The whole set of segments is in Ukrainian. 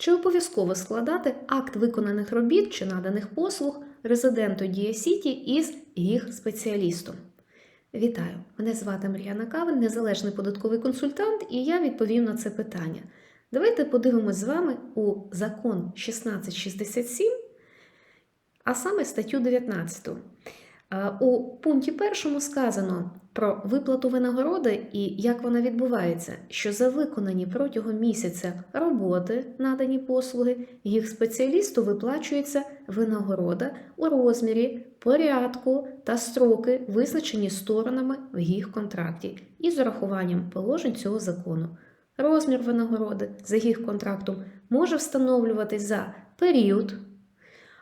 Чи обов'язково складати акт виконаних робіт чи наданих послуг резиденту Дія Сіті із їх спеціалістом? Вітаю! Мене звати Мар'яна Кавин, незалежний податковий консультант, і я відповім на це питання. Давайте подивимось з вами у закон 1667, а саме статтю 19. У пункті першому сказано про виплату винагороди і як вона відбувається, що за виконані протягом місяця роботи, надані послуги, їх спеціалісту виплачується винагорода у розмірі, порядку та строки, визначені сторонами в їх контракті, із урахуванням положень цього закону. Розмір винагороди за їх контрактом може встановлюватись за період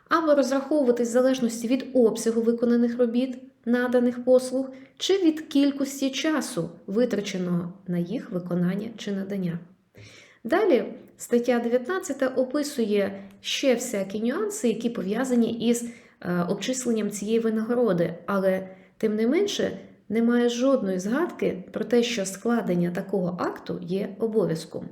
або розраховуватись в залежності від обсягу виконаних робіт, наданих послуг чи від кількості часу, витраченого на їх виконання чи надання. Далі стаття 19 описує ще всякі нюанси, які пов'язані із е, обчисленням цієї винагороди, але тим не менше немає жодної згадки про те, що складення такого акту є обов'язком.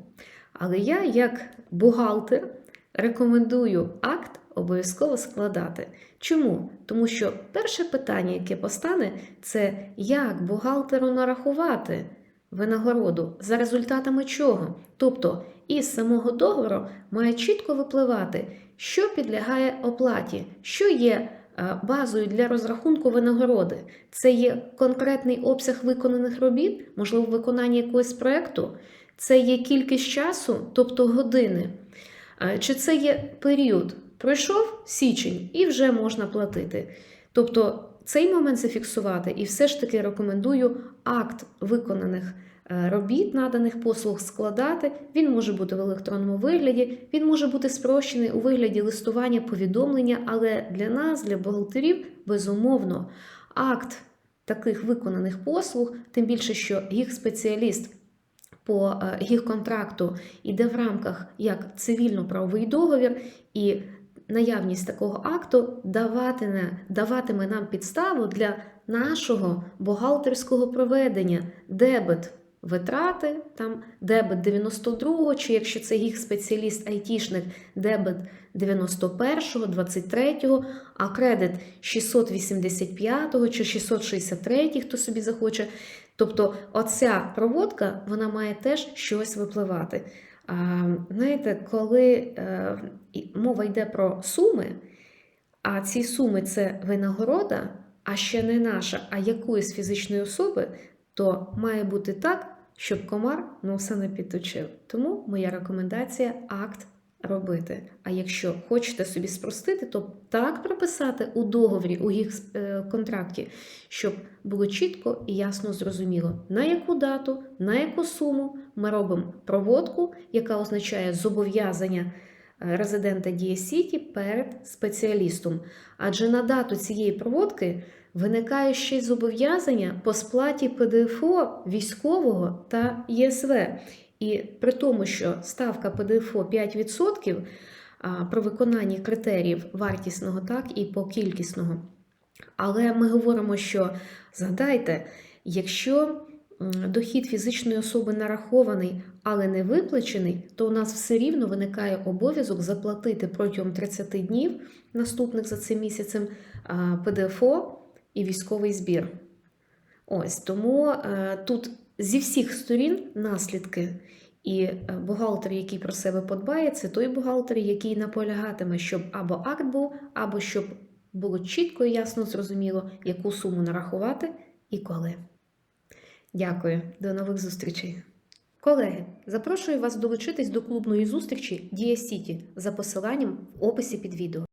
Але я, як бухгалтер, рекомендую акт обов'язково складати. Чому? Тому що перше питання, яке постане, це як бухгалтеру нарахувати винагороду, за результатами чого. Тобто із самого договору має чітко випливати, що підлягає оплаті, що є е, базою для розрахунку винагороди. Це є конкретний обсяг виконаних робіт, можливо, виконання якогось проєкту, це є кількість часу, тобто години. Е, Чи це є період? Пройшов січень і вже можна платити. Тобто цей момент зафіксувати, і все ж таки рекомендую акт виконаних е, робіт, наданих послуг складати. Він може бути в електронному вигляді, він може бути спрощений у вигляді листування, повідомлення, але для нас, для бухгалтерів, безумовно, акт таких виконаних послуг, тим більше, що їх спеціаліст по е, їх контракту йде в рамках як цивільно-правовий договір, і наявність такого акту даватиме, нам підставу для нашого бухгалтерського проведення дебет. Витрати, там дебет 92-го, чи якщо це їх спеціаліст айтішник, дебет 91-го, 23-го, а кредит 685-го чи 663-й, хто собі захоче. Тобто оця проводка вона має теж щось випливати. А, Знаєте, коли е, мова йде про суми, а ці суми це винагорода, а ще не наша, а якоїсь фізичної особи, то має бути так, щоб комар носа не підточив. Тому моя рекомендація акт робити. А якщо хочете собі спростити, то так прописати у договорі, у їх е, контракті, щоб було чітко і ясно зрозуміло, на яку дату, на яку суму ми робимо проводку, яка означає зобов'язання е, резидента Дія Сіті перед спеціалістом. Адже на дату цієї проводки виникає ще й зобов'язання по сплаті ПДФО військового та ЄСВ. І при тому, що ставка ПДФО 5% про виконання критеріїв вартісного, так і по кількісного. Але ми говоримо, що згадайте, якщо дохід фізичної особи нарахований, але не виплачений, то у нас все рівно виникає обов'язок заплатити протягом 30 днів наступних за цим місяцем ПДФО і військовий збір. Ось тому е, тут зі всіх сторін наслідки. І е, бухгалтер, який про себе подбає, це той бухгалтер, який наполягатиме, щоб або акт був, або щоб було чітко і ясно зрозуміло, яку суму нарахувати і коли. Дякую, до нових зустрічей. Колеги, запрошую вас долучитись до клубної зустрічі Дія Сіті за посиланням в описі під відео.